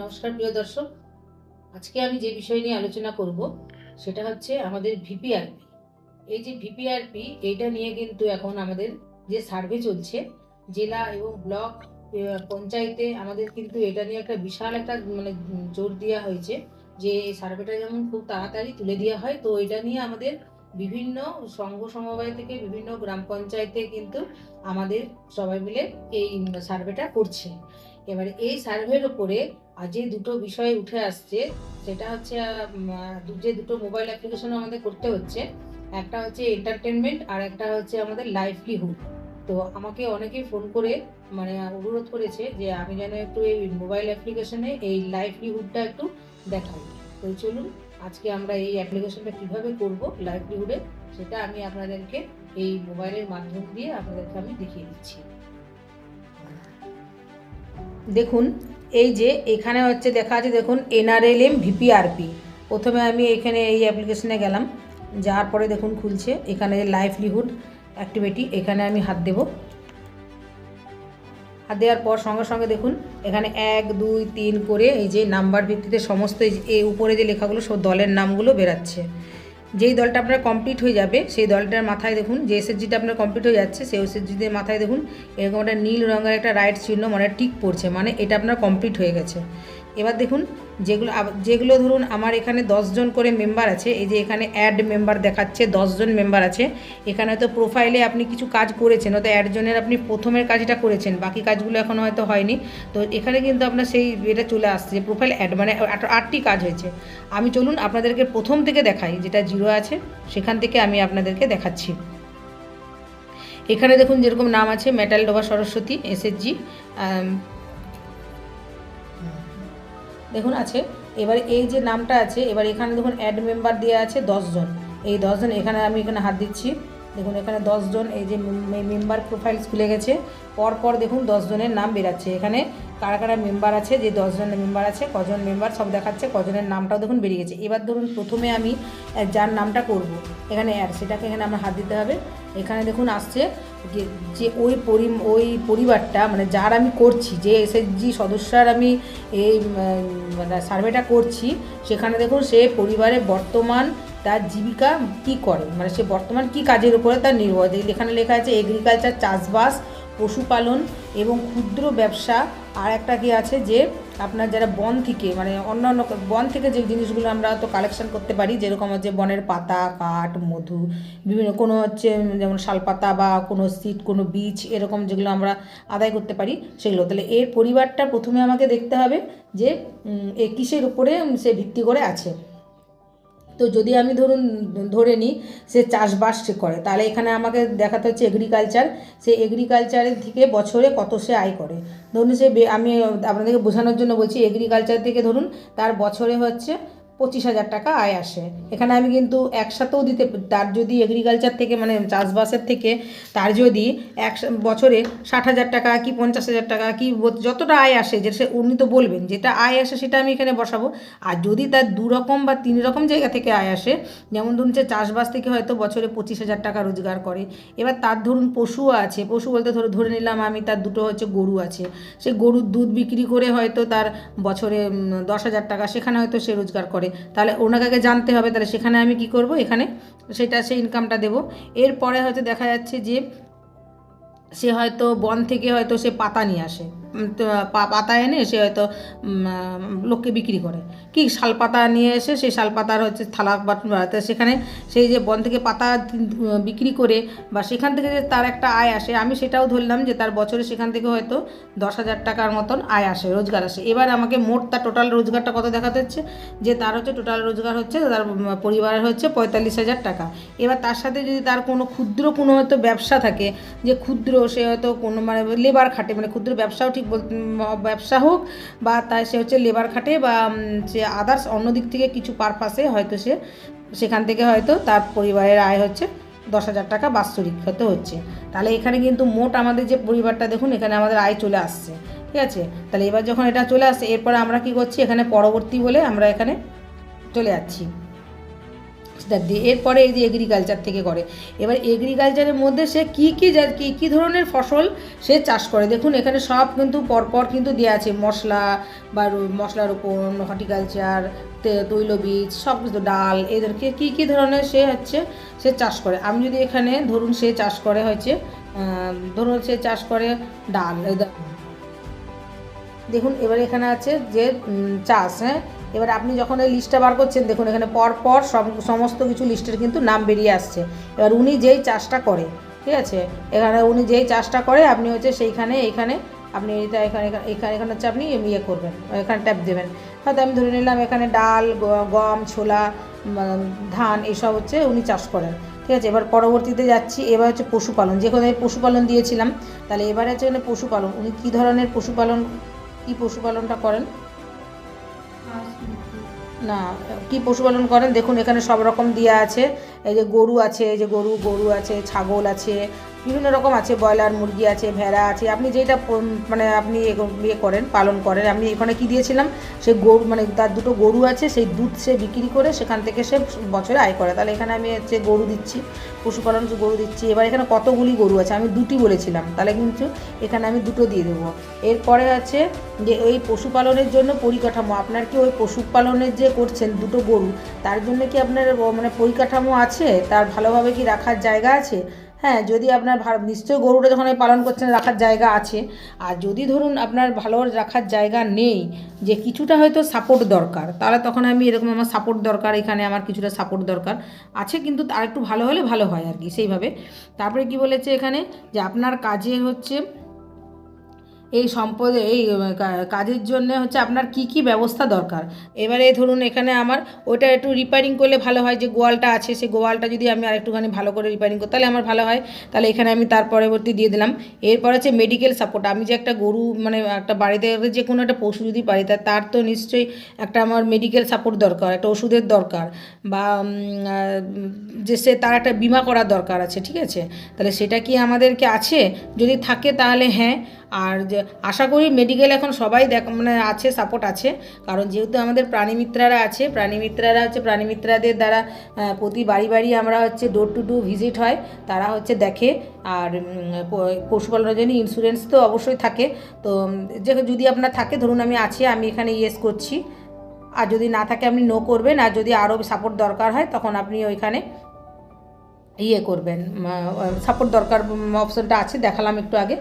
নমস্কার প্রিয় দর্শক। আজকে আমি যে বিষয় নিয়ে আলোচনা করব, সেটা হচ্ছে আমাদের ভিপিআরপি। এই যে ভিপিআরপি, এইটা নিয়ে কিন্তু এখন আমাদের যে সার্ভে চলছে, জেলা এবং ব্লক পঞ্চায়েতে আমাদের কিন্তু এটা নিয়ে একটা বিশাল একটা মানে জোর দেওয়া হয়েছে যে সার্ভেটা যেমন খুব তাড়াতাড়ি তুলে দেওয়া হয়, তো এটা নিয়ে আমাদের বিভিন্ন সংঘ সমবায় থেকে, বিভিন্ন গ্রাম পঞ্চায়েতে কিন্তু আমাদের সবাই মিলে এই সার্ভেটা করছে। এবারে এই সার্ভের উপরে আর যে দুটো বিষয় উঠে আসছে, সেটা হচ্ছে যে দুটো মোবাইল অ্যাপ্লিকেশন আমাদের করতে হচ্ছে, একটা হচ্ছে এন্টারটেনমেন্ট আর একটা হচ্ছে আমাদের লাইভলিহুড তো আমাকে অনেকেই ফোন করে মানে অনুরোধ করেছে যে আমি যেন একটু এই মোবাইল অ্যাপ্লিকেশনে এই লাইভলিহুডটা একটু দেখাই। তো চলুন, আজকে আমরা এই অ্যাপ্লিকেশনটা কীভাবে করব লাইভলিহুডে সেটা আমি আপনাদেরকে এই মোবাইলের মাধ্যম দিয়ে আপনাদেরকে আমি দেখিয়ে দিচ্ছি। দেখুন, এই যে এখানে হচ্ছে দেখা আছে, দেখুন, এনআরএলএম ভিপিআরপি। প্রথমে আমি এখানে এই অ্যাপ্লিকেশনে গেলাম, যাওয়ার পরে দেখুন খুলছে, এখানে লাইভলিহুড অ্যাক্টিভিটি এখানে আমি হাত দেব। হাত দেওয়ার পর সঙ্গে সঙ্গে দেখুন, এখানে এক, দুই, তিন করে এই যে নাম্বার ভিত্তিতে সমস্ত এই উপরে যে লেখাগুলো, সব দলের নামগুলো বেরাচ্ছে। যেই দলটা আপনার কমপ্লিট হয়ে যাবে, সেই দলটার মাথায় দেখুন, যে এসএসজিটা আপনার কমপ্লিট হয়ে যাচ্ছে, সেই এসএসজিদের মাথায় দেখুন, এরকম একটা নীল রঙের একটা রাইট চিহ্ন মানে টিক পড়ছে মানে এটা আপনার কমপ্লিট হয়ে গেছে। এবার দেখুন, যেগুলো যেগুলো ধরুন আমার এখানে দশজন করে মেম্বার আছে, এই যে এখানে অ্যাড মেম্বার দেখাচ্ছে, দশজন মেম্বার আছে, এখানে হয়তো প্রোফাইলে আপনি কিছু কাজ করেছেন, হয়তো অ্যাডজনের আপনি প্রথমের কাজটা করেছেন, বাকি কাজগুলো এখনও হয়তো হয়নি, তো এখানে কিন্তু আপনার সেই এটা চলে আসছে যে প্রোফাইল অ্যাড মানে আট- আটটি কাজ হয়েছে। আমি চলুন আপনাদেরকে প্রথম থেকে দেখাই, যেটা জিরো আছে, সেখান থেকে আমি আপনাদেরকে দেখাচ্ছি। এখানে দেখুন যেরকম নাম আছে মেটাল ডোবা সরস্বতী এসএসজি দেখুন আছে, এবার এই যে নামটা আছে, এবার এখানে দেখুন অ্যাড মেম্বার দেওয়া আছে দশজন। এই দশজন, এখানে আমি এখানে হাত দিচ্ছি। দেখুন এখানে দশজন, এই যে মেম্বার প্রোফাইলস খুলে গেছে। পরপর দেখুন দশজনের নাম বেরাচ্ছে। এখানে কারা কারা মেম্বার আছে, যে দশজনের মেম্বার আছে, কজন মেম্বার সব দেখাচ্ছে, কজনের নামটাও দেখুন বেরিয়ে গেছে। এবার ধরুন প্রথমে আমি যার নামটা করব, এখানে অ্যাড সেটাকে এখানে আমার হাত দিতে হবে। এখানে দেখুন আসছে যে- ওই পরি, ওই পরিবারটা মানে যার আমি করছি, যে এসএসজি সদস্যার আমি এই মানে সার্ভেটা করছি, সেখানে দেখুন সে পরিবারে বর্তমান তার জীবিকা কি করে মানে সে বর্তমান কি কাজের উপরে তার নির্ভর। এখানে লেখা আছে এগ্রিকালচার চাষবাস, পশুপালন এবং ক্ষুদ্র ব্যবসা আর একটা কি আছে যে আপনার যারা বন থেকে মানে অন্য অন্য বন থেকে যে জিনিসগুলো আমরা তো কালেকশন করতে পারি, যেরকম হচ্ছে বনের পাতা, কাঠ, মধু, বিভিন্ন কোনো হচ্ছে যেমন শালপাতা বা কোনো সিট কোনো বীজ, এরকম যেগুলো আমরা আদায় করতে পারি সেগুলো। তাহলে এর পরিবারটা প্রথমে আমাকে দেখতে হবে যে এ কিসের উপরে সে ভিত্তি করে আছে। তো যদি আমি ধরুন, ধরে নিই সে চাষবাস করে, তাহলে এখানে আমাকে দেখাতে হচ্ছে এগ্রিকালচার সে এগ্রিকালচারের থেকে বছরে কত সে আয় করে? ধরুন সে আমি আপনাদেরকে বোঝানোর জন্য বলছি এগ্রিকালচার থেকে ধরুন তার বছরে হচ্ছে পঁচিশ হাজার টাকা আয় আসে। এখানে আমি কিন্তু একসাথেও দিতে, তার যদি এগ্রিকালচার থেকে মানে চাষবাসের থেকে তার যদি এক বছরে ষাট হাজার টাকা কি পঞ্চাশ হাজার টাকা কি যতটা আয় আসে, যে সে, উনি তো বলবেন, যেটা আয় আসে সেটা আমি এখানে বসাবো। আর যদি তার দু রকম বা তিন রকম জায়গা থেকে আয় আসে, যেমন ধরুন যে চাষবাস থেকে হয়তো বছরে পঁচিশ হাজার টাকা রোজগার করে। এবার তার ধরুন পশুও আছে, পশু বলতে ধরে ধরে নিলাম আমি তার দুটো হচ্ছে গরু আছে। সে গরুর দুধ বিক্রি করে হয়তো তার বছরে দশ হাজার টাকা, সেখানে হয়তো সে রোজগার করে। তাহলে ওনাকে আগে জানতে হবে, তাহলে সেখানে আমি কি করব? এখানে সেটা, সেই ইনকামটা দেবো। এরপরে হয়তো দেখা যাচ্ছে যে সে হয়তো বন থেকে হয়তো সে পাতা নিয়ে আসে। পাতা এনে সে হয়তো লোককে বিক্রি করে। কি শাল পাতা নিয়ে এসে সেই শাল পাতার হচ্ছে থালা বাড়াতে সেখানে সেই যে বন থেকে পাতা বিক্রি করে বা সেখান থেকে যে তার একটা আয় আসে, আমি সেটাও ধরলাম যে তার বছরে সেখান থেকে হয়তো দশ হাজার টাকার মতন আয় আসে, রোজগার আসে। এবার আমাকে মোট তার টোটাল রোজগারটা কত দেখাতে হচ্ছে? যে তার হচ্ছে টোটাল রোজগার হচ্ছে, তার পরিবারের হচ্ছে পঁয়তাল্লিশ হাজার টাকা। এবার তার সাথে যদি তার কোনো ক্ষুদ্র কোনো হয়তো ব্যবসা থাকে, যে ক্ষুদ্র সে হয়তো কোনো মানে লেবার খাটে মানে ক্ষুদ্র ব্যবসাও ঠিক ব্যবসা হোক বা তাই সে হচ্ছে লেবার খাটে বা সে আদার্স অন্য দিক থেকে কিছু পারপাসে হয়তো সে সেখান থেকে হয়তো তার পরিবারের আয় হচ্ছে দশ হাজার টাকা বাৎসরিক হয়তো হচ্ছে। তাহলে এখানে কিন্তু মোট আমাদের যে পরিবারটা দেখুন, এখানে আমাদের আয় চলে আসছে, ঠিক আছে? তাহলে এবার যখন এটা চলে আসছে, এরপরে আমরা কি করছি? এখানে পরবর্তী বলে আমরা এখানে চলে যাচ্ছি। দিয়ে এরপরে এই যে এগ্রিকালচার থেকে করে। এবার এগ্রিকালচারের মধ্যে সে কী কী যা, কী কী ধরনের ফসল সে চাষ করে? দেখুন, এখানে সব কিন্তু পরপর কিন্তু দেওয়া আছে। মশলা বা মশলা রোপণ হর্টিকালচার তৈলবীজ, সব কিছু ডাল, এদেরকে কী কী ধরনের সে হচ্ছে, সে চাষ করে? আমি যদি এখানে ধরুন সে চাষ করে হচ্ছে ধরুন সে চাষ করে ডাল দেখুন, এবার এখানে আছে যে চাষ হ্যাঁ? এবার আপনি যখন এই লিস্টটা বার করছেন, দেখুন, এখানে পর পর সব, সমস্ত কিছু লিস্টের কিন্তু নাম বেরিয়ে আসছে। এবার উনি যেই চাষটা করে, ঠিক আছে? এখানে উনি যেই চাষটা করে, আপনি হচ্ছে সেইখানে এইখানে আপনি এটা এখানে, এখানে- এখানে হচ্ছে আপনি ইয়ে করবেন, এখানে ট্যাপ দেবেন। হয়তো আমি ধরে নিলাম, এখানে ডাল গম, ছোলা ধান এইসব হচ্ছে উনি চাষ করেন, ঠিক আছে? এবার পরবর্তীতে যাচ্ছি, এবার হচ্ছে পশুপালন। যেখানে পশুপালন দিয়েছিলাম, তাহলে এবারে হচ্ছে এখানে পশুপালন। উনি কী ধরনের পশুপালন কী পশুপালনটা করেন? না কি পশুপালন করেন? দেখুন এখানে সব রকম দেওয়া আছে। এই যে গরু আছে এই যে গরু গরু আছে ছাগল আছে বিভিন্ন রকম আছে, ব্রয়লার, মুরগি আছে, ভেড়া আছে। আপনি যেটা মানে আপনি ইয়ে করেন, পালন করেন, আমি এখানে কি দিয়েছিলাম? সে গরু মানে তার দুটো গরু আছে, সেই দুধ সে বিক্রি করে সেখান থেকে সে বছরে আয় করে। তাহলে এখানে আমি হচ্ছে গরু দিচ্ছি, পশুপালন গরু দিচ্ছি। এবার এখানে কতগুলি গরু আছে? আমি দুটি বলেছিলাম। তাহলে কিন্তু এখানে আমি দুটো দিয়ে দেবো। এরপরে আছে যে ওই পশুপালনের জন্য পরিকাঠামো। আপনার কি ওই পশুপালনের যে করছেন দুটো গরু, তার জন্য কি আপনার মানে পরিকাঠামো আছে? তার ভালোভাবে কি রাখার জায়গা আছে? হ্যাঁ যদি আপনার নিশ্চয়ই গরুটা যখন পালন করছেন, রাখার জায়গা আছে। আর যদি ধরুন আপনার ভালো রাখার জায়গা নেই, যে কিছুটা হয়তো সাপোর্ট দরকার, তাহলে তখন আমি এরকম আমার সাপোর্ট দরকার, এখানে আমার কিছুটা সাপোর্ট দরকার। আছে কিন্তু তার একটু ভালো হলে ভালো হয় আর কি, সেইভাবে। তারপরে কি বলেছে এখানে? যে আপনার কাজে হচ্ছে এই সম্পদে, এই কাজের জন্য হচ্ছে আপনার কি কি ব্যবস্থা দরকার? এবারে ধরুন এখানে আমার ওটা একটু রিপেয়ারিং করলে ভালো হয়, যে গোয়ালটা আছে সেই গোয়ালটা যদি আমি আরেকটুখানি ভালো করে রিপেয়ারিং করি, তাহলে আমার ভালো হয়। তাহলে এখানে আমি তার পরবর্তী দিয়ে দিলাম। এরপর হচ্ছে মেডিকেল সাপোর্ট আমি যে একটা গরু মানে একটা বাড়িতে যে কোনো একটা পশু যদি পাই তা, তার তো নিশ্চয়ই একটা আমার মেডিকেল সাপোর্ট দরকার, একটা ওষুধের দরকার, বা যে সে তার একটা বিমা করার দরকার আছে, ঠিক আছে? তাহলে সেটা কি আমাদেরকে আছে? যদি থাকে তাহলে হ্যাঁ। আর যে আশা করি মেডিকেল এখন সবাই দেখ মানে আছে সাপোর্ট আছে। কারণ যেহেতু আমাদের প্রাণীমিত্রারা আছে প্রাণীমিত্রারা হচ্ছে প্রাণীমিত্রাদের দ্বারা প্রতি বাড়ি বাড়ি আমরা হচ্ছে ডোর টু ডোর ভিজিট হয়, তারা হচ্ছে দেখে। আর পশুপালনের জন্য ইন্স্যুরেন্স তো অবশ্যই থাকে। তো যে যদি আপনার থাকে, ধরুন আমি আছি, আমি এখানে ইয়েস করছি। আর যদি না থাকে, আপনি নো করবেন। আর যদি আরও সাপোর্ট দরকার হয়, তখন আপনি ওইখানে ইয়ে করবেন সাপোর্ট দরকার অপশনটা আছে, দেখালাম একটু আগে,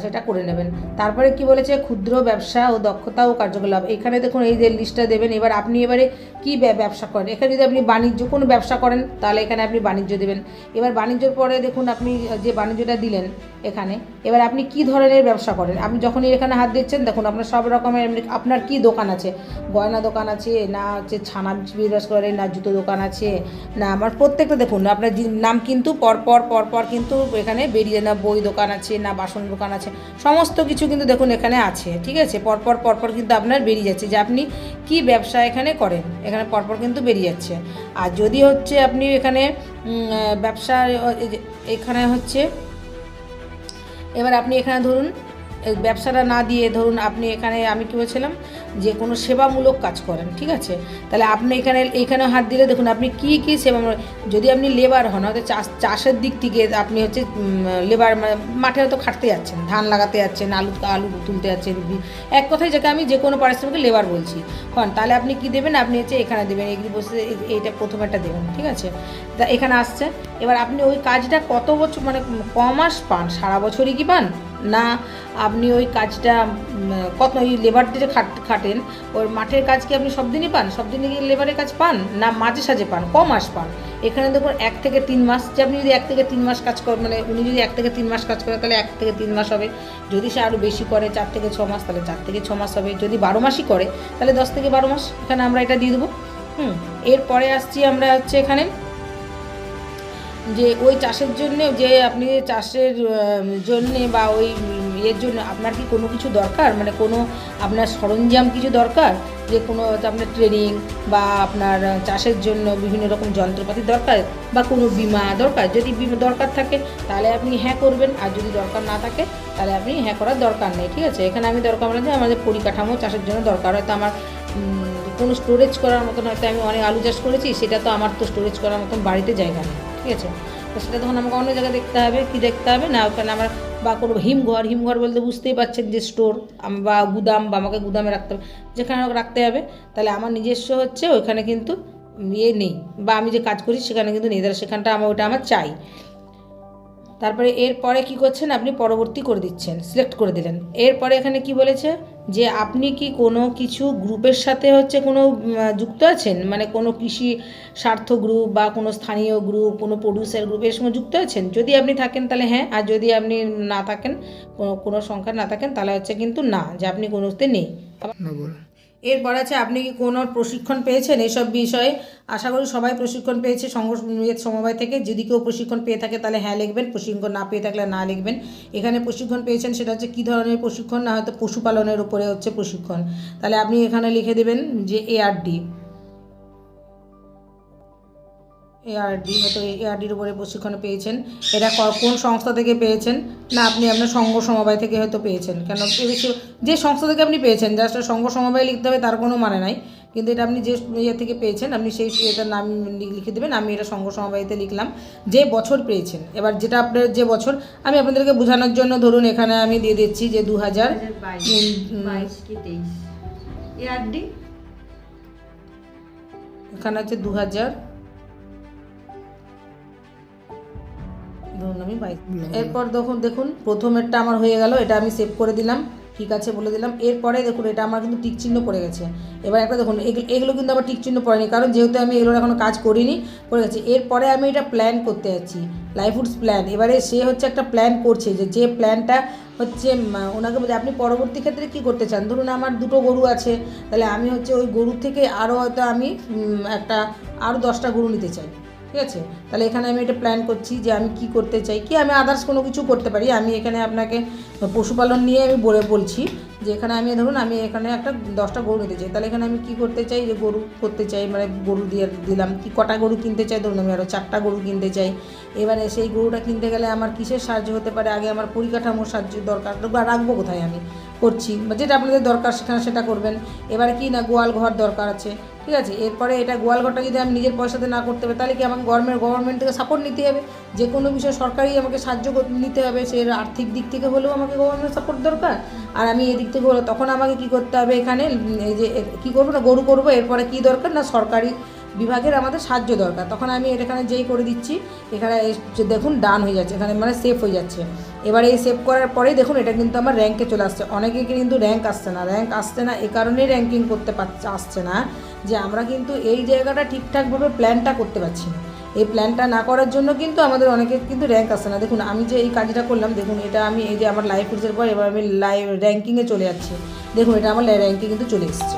সেটা করে নেবেন। তারপরে কি বলেছে? ক্ষুদ্র ব্যবসা ও দক্ষতা ও কার্যকলাপ। এখানে দেখুন এই যে লিস্টটা দেবেন, এবার আপনি এবারে কি ব্যা- ব্যবসা করেন? এখানে যদি আপনি বাণিজ্য, কোনো ব্যবসা করেন, তাহলে এখানে আপনি বাণিজ্য দেবেন। এবার বাণিজ্যর পরে দেখুন আপনি যে বাণিজ্যটা দিলেন এখানে, এবার আপনি কি ধরনের ব্যবসা করেন? আপনি যখনই এখানে হাত দিচ্ছেন, দেখুন আপনার সব রকমের আপনার কি দোকান আছে? গয়না দোকান আছে, না হচ্ছে ছানা বিজনেস করে, না জুতো দোকান আছে, না আমার প্রত্যেকটা দেখুন, আপনার জি- নাম কিন্তু পরপর পরপর কিন্তু এখানে বেরিয়ে না, বই দোকান আছে না বাসন দোকান আছে, সমস্ত কিছু কিন্তু দেখুন এখানে আছে, ঠিক আছে? পরপর পরপর কিন্তু আপনার বেরিয়ে যাচ্ছে যে আপনি কি ব্যবসা এখানে করেন, এখানে পরপর কিন্তু বেরিয়ে যাচ্ছে। আর যদি হচ্ছে আপনি এখানে ব্যবসা এখানে হচ্ছে, এবার আপনি এখানে ধরুন ব্যবসাটা না দিয়ে ধরুন আপনি এখানে, আমি কী বলছিলাম, যে কোনো সেবামূলক কাজ করেন, ঠিক আছে? তাহলে আপনি এখানে এখানে হাত দিলে দেখুন, আপনি কি, কী সেবামূলক, যদি আপনি লেবার হন হয়তো চাষ, চাষের দিক থেকে আপনি হচ্ছে লেবার মানে মাঠে হয়তো খাটতে যাচ্ছেন, ধান লাগাতে যাচ্ছেন, আলু আলু তুলতে যাচ্ছেন এক কথায় যাকে আমি যে কোনো পারিশ্রমিক লেবার বলছি। হন, তাহলে আপনি কি দেবেন? আপনি হচ্ছে এখানে দেবেন এগ্রি বসে এইটা প্রথম একটা দেবেন, ঠিক আছে? তা এখানে আসছে। এবার আপনি ওই কাজটা কত বছর মানে ক মাস পান? সারা বছরই কি পান? না আপনি ওই কাজটা কত ওই লেবার খাট, খাটেন, ওর মাঠের কাজ কি আপনি সব দিনই পান? সব দিনই কি লেবারের কাজ পান? না মাঝে সাঝে পান, ক মাস পান? এখানে দেখুন এক থেকে তিন মাস, যে আপনি যদি এক থেকে তিন মাস কাজ করেন মানে উনি যদি এক থেকে তিন মাস কাজ করে তাহলে এক থেকে তিন মাস হবে। যদি সে আরও বেশি করে, চার থেকে ছ মাস, তাহলে চার থেকে ছ মাস হবে। যদি বারো মাসই করে, তাহলে দশ থেকে বারো মাস, এখানে আমরা এটা দিয়ে দেবো। হুম, এরপরে আসছি আমরা হচ্ছে এখানে। যে ওই চাষের জন্য, যে আপনি চাষের জন্য বা ওই ইয়ের জন্য আপনার কি কোনো কিছু দরকার? মানে কোনো আপনার সরঞ্জাম কিছু দরকার? যে কোনো আপনার ট্রেনিং বা আপনার চাষের জন্য বিভিন্ন রকম যন্ত্রপাতি দরকার বা কোনো বিমা দরকার? যদি বিমা দরকার থাকে, তাহলে আপনি হ্যাঁ করবেন। আর যদি দরকার না থাকে, তাহলে আপনি হ্যাঁ করার দরকার নেই, ঠিক আছে? এখানে আমি দরকার বলে যে আমাদের পরিকাঠামো চাষের জন্য দরকার। হয়তো আমার কোনো স্টোরেজ করার মতন হয়তো আমি অনেক আলু চাষ করেছি, সেটা তো আমার তো স্টোরেজ করার মতন বাড়িতে জায়গা নেই। ঠিক আছে? তো সেটা তখন আমাকে অন্য জায়গায় দেখতে হবে, কি দেখতে হবে? না, ওখানে আমার বা কোনো হিমঘর হিমঘর বলতে বুঝতেই পারছেন যে স্টোর বা গুদাম বা আমাকে গুদামে রাখতে হবে। যেখানে রাখতে হবে, তাহলে আমার নিজস্ব হচ্ছে, ওইখানে কিন্তু ইয়ে নেই। বা আমি যে কাজ করি, সেখানে কিন্তু নেই। তাহলে সেখানটা আমার ওটা আমার চাই। তারপরে এরপরে কি করছেন? আপনি পরবর্তী করে দিচ্ছেন সিলেক্ট করে দিলেন। এরপরে এখানে কি বলেছে? যে আপনি কি কোনো কিছু গ্রুপের সাথে হচ্ছে কোনো যুক্ত আছেন? মানে কোনো কৃষি স্বার্থ গ্রুপ বা কোনো স্থানীয় গ্রুপ, কোনো প্রডিউসার গ্রুপ এর সঙ্গে যুক্ত আছেন? যদি আপনি থাকেন তাহলে হ্যাঁ আর যদি আপনি না থাকেন, কোনো সংখ্যা না থাকেন, তাহলে হচ্ছে কিন্তু না, যে আপনি কোনোতে নেই। এরপর আছে, আপনি কি কোনো প্রশিক্ষণ পেয়েছেন এসব বিষয়ে? আশা করি সবাই প্রশিক্ষণ পেয়েছে সমবায় থেকে। যদি কেউ প্রশিক্ষণ পেয়ে থাকে তাহলে হ্যাঁ লিখবেন, প্রশিক্ষণ না পেয়ে থাকলে না লিখবেন। এখানে প্রশিক্ষণ পেয়েছেন সেটা হচ্ছে কী ধরনের প্রশিক্ষণ? না হয়তো পশুপালনের উপরে হচ্ছে প্রশিক্ষণ। তাহলে আপনি এখানে লিখে দেবেন যে এআরডি এআরডি হয়তো এআরডির উপরে প্রশিক্ষণ পেয়েছেন। এটা কোন সংস্থা থেকে পেয়েছেন? না আপনি আপনার সংঘ সমবায় থেকে হয়তো পেয়েছেন। কেন যে সংস্থা থেকে আপনি পেয়েছেন জাস্ট সংঘ সমবায় লিখতে হবে তার কোনো মানে নাই। কিন্তু এটা আপনি যে ইয়ে থেকে পেয়েছেন আপনি সেই এটার নাম লিখে দেবেন আমি এটা সংঘ সমবায়তে লিখলাম। যে বছর পেয়েছেন এবার যেটা আপনার যে বছর আমি আপনাদেরকে বোঝানোর জন্য ধরুন এখানে আমি দিয়ে দিচ্ছি যে দু হাজার এখানে আছে দু হাজার ধরুন আমি বাইক এরপর দেখুন দেখুন প্রথমেরটা আমার হয়ে গেল এটা আমি সেভ করে দিলাম ঠিক আছে বলে দিলাম এরপরে দেখুন এটা আমার কিন্তু টিক চিহ্ন পড়ে গেছে। এবার একটা দেখুন এগুলো কিন্তু আমার টিক চিহ্ন পড়েনি কারণ যেহেতু আমি এগুলোর এখনও কাজ করিনি পড়ে গেছে। এরপরে আমি এটা প্ল্যান করতে যাচ্ছি লাইফউডস প্ল্যান এবারে সে হচ্ছে একটা প্ল্যান করছে যে যে প্ল্যানটা হচ্ছে ওনাকে বলছে আপনি পরবর্তী ক্ষেত্রে কি করতে চান? ধরুন আমার দুটো গরু আছে তাহলে আমি হচ্ছে ওই গরু থেকে আরও হয়তো আমি একটা আরও দশটা গরু নিতে চাই। ঠিক আছে? তাহলে এখানে আমি এটা প্ল্যান করছি যে আমি কি করতে চাই। কি আমি আদার্স কোনো কিছু করতে পারি? আমি এখানে আপনাকে পশুপালন নিয়ে আমি বলে বলছি যে এখানে আমি ধরুন আমি এখানে একটা দশটা গরু নিতে চাই। তাহলে এখানে আমি কি করতে চাই? যে গরু করতে চাই মানে গরু দিয়ে দিলাম। কি কটা গরু কিনতে চাই? ধরুন আমি আরও চারটা গরু কিনতে চাই। এবারে সেই গরুটা কিনতে গেলে আমার কিসের সাহায্য হতে পারে? আগে আমার পরিকাঠামোর সাহায্য দরকার। রাখব কোথায় আমি? করছি যেটা আপনাদের দরকার সেখানে সেটা করবেন। এবারে কি না গোয়াল ঘর দরকার আছে, ঠিক আছে? এরপরে এটা গোয়াল ঘরটা যদি আমি নিজের পয়সাতে না করতে পারি, তাহলে কি আমাকে গভর্নমেন্ট গভর্নমেন্ট থেকে সাপোর্ট নিতে হবে? যে কোনো বিষয়ে সরকারি আমাকে সাহায্য নিতে হবে, সে আর্থিক দিক থেকে হলেও আমাকে গভর্নমেন্ট সাপোর্ট দরকার। আর আমি এদিক থেকে হলো, তখন আমাকে কি করতে হবে এখানে? এই যে কী করব না, গরু করব, এরপরে কি দরকার? না, সরকারি বিভাগের আমাদের সাহায্য দরকার। তখন আমি এখানে যেই করে দিচ্ছি, এখানে দেখুন ডান হয়ে যাচ্ছে, এখানে মানে সেফ হয়ে যাচ্ছে। এবারে এই সেভ করার পরেই দেখুন এটা কিন্তু আমার র্যাঙ্কে চলে আসছে। অনেকে কিন্তু র্যাঙ্ক আসছে না র্যাঙ্ক আসছে না, এ কারণেই র্যাঙ্কিং করতে পারছে, আসছে না। যে আমরা কিন্তু এই জায়গাটা ঠিকঠাকভাবে প্ল্যানটা করতে পারছি না। এই প্ল্যানটা না করার জন্য কিন্তু আমাদের অনেকের কিন্তু র্যাঙ্ক আসছে না। দেখুন, আমি যে এই কাজটা করলাম, দেখুন, এটা আমি এই যে আমার লাইফ কোর্সের পর এবার আমি লাইভ র্যাঙ্কিংয়ে চলে যাচ্ছি। দেখুন, এটা আমার র্যাঙ্কে কিন্তু চলে এসেছে।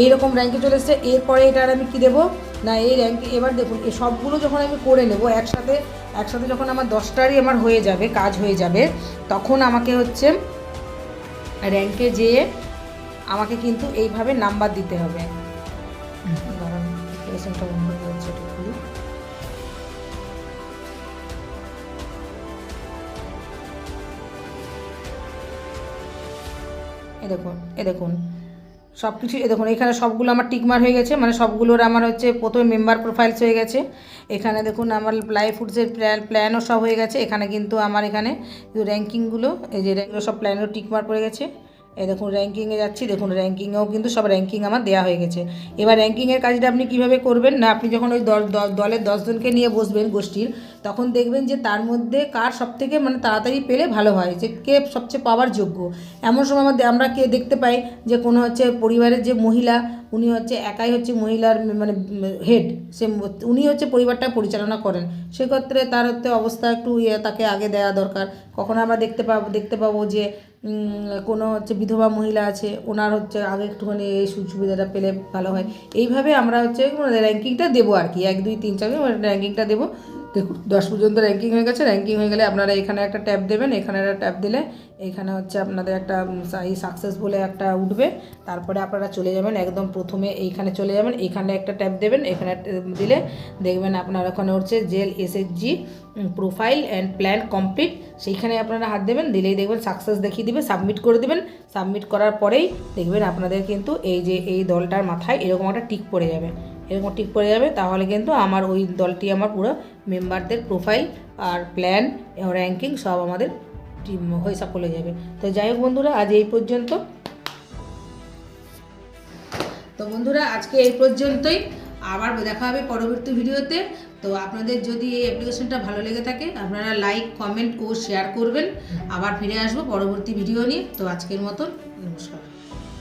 এইরকম র্যাঙ্কে চলে এসেছে। এরপরে এটার আমি কী দেবো? না, এই র্যাঙ্কে এবার দেখুন, এই সবগুলো যখন আমি করে নেব, একসাথে একসাথে যখন আমার দশটারই আমার হয়ে যাবে, কাজ হয়ে যাবে, তখন আমাকে হচ্ছে র্যাঙ্কে যেয়ে আমাকে কিন্তু এইভাবে নাম্বার দিতে হবে। এ দেখুন এ দেখুন সব কিছু দেখুন, এখানে সবগুলো আমার টিকমার হয়ে গেছে। মানে সবগুলোর আমার হচ্ছে প্রথমে মেম্বার প্রোফাইলস হয়ে গেছে। এখানে দেখুন, আমার লাইফ ফুডসের প্ল্যান প্ল্যানও সব হয়ে গেছে। এখানে কিন্তু আমার এখানে র্যাঙ্কিংগুলো এই যে সব প্ল্যানও টিকমার পড়ে গেছে। এই দেখুন র্যাঙ্কিংয়ে যাচ্ছি, দেখুন র্যাঙ্কিংয়েও কিন্তু সব র্যাঙ্কিং আমার দেওয়া হয়ে গেছে। এবার র্যাঙ্কিংয়ের কাজটা আপনি কীভাবে করবেন না, আপনি যখন ওই দল- দল- দলের দশজনকে নিয়ে বসবেন গোষ্ঠীর, তখন দেখবেন যে তার মধ্যে কার সবথেকে মানে তাড়াতাড়ি পেলে ভালো হয়, যে কে সবচেয়ে পাওয়ার যোগ্য। এমন সময় আমাদের, আমরা কে দেখতে পাই যে কোনো হচ্ছে পরিবারের যে মহিলা, উনি হচ্ছে একাই হচ্ছে মহিলার মানে হেড সে উনি হচ্ছে পরিবারটা পরিচালনা করেন। সেক্ষেত্রে তার হচ্ছে অবস্থা একটু ইয়ে তাকে আগে দেওয়া দরকার। কখনো আমরা দেখতে পাবো দেখতে পাবো যে কোনো হচ্ছে বিধবা মহিলা আছে, ওনার হচ্ছে আগে একটুখানি এই সুযোগ সুবিধাটা পেলে ভালো হয়। এইভাবে আমরা হচ্ছে র্যাঙ্কিংটা দেবো আর কি। এক, দুই, তিন, চার র্যাঙ্কিংটা দেবো। দেখুন, দশ পর্যন্ত র্যাঙ্কিং হয়ে গেছে। র্যাঙ্কিং হয়ে গেলে আপনারা এখানে একটা ট্যাব দেবেন, এখানে একটা ট্যাব দিলে এখানে হচ্ছে আপনাদের একটা এই সাকসেস বলে একটা উঠবে। তারপরে আপনারা চলে যাবেন, একদম প্রথমে এইখানে চলে যাবেন, এখানে একটা ট্যাব দেবেন, এখানে দিলে দেখবেন আপনার ওখানে হচ্ছে jail SSG profile and plan complete সেইখানে আপনারা হাত দেবেন, দিলেই দেখবেন সাকসেস দেখিয়ে দিবে সাবমিট করে দেবেন। সাবমিট করার পরেই দেখবেন আপনাদের কিন্তু এই যে, এই দলটার মাথায় এরকম একটা টিক পড়ে যাবে। এরকম টিক পড়ে যাবে, তাহলে কিন্তু আমার ওই দলটি আমার পুরো মেম্বারদের প্রোফাইল আর প্ল্যান র্যাঙ্কিং সব আমাদের হয়ে সফল হয়ে যাবে। তো যাই হোক বন্ধুরা, আজ এই পর্যন্ত। তো বন্ধুরা, আজকে এই পর্যন্তই। আবার দেখা হবে পরবর্তী ভিডিওতে। তো আপনাদের যদি এই অ্যাপ্লিকেশনটা ভালো লেগে থাকে, আপনারা লাইক কমেন্ট ও শেয়ার করবেন। আবার ফিরে আসব পরবর্তী ভিডিও নিয়ে। তো আজকের মতন, নমস্কার।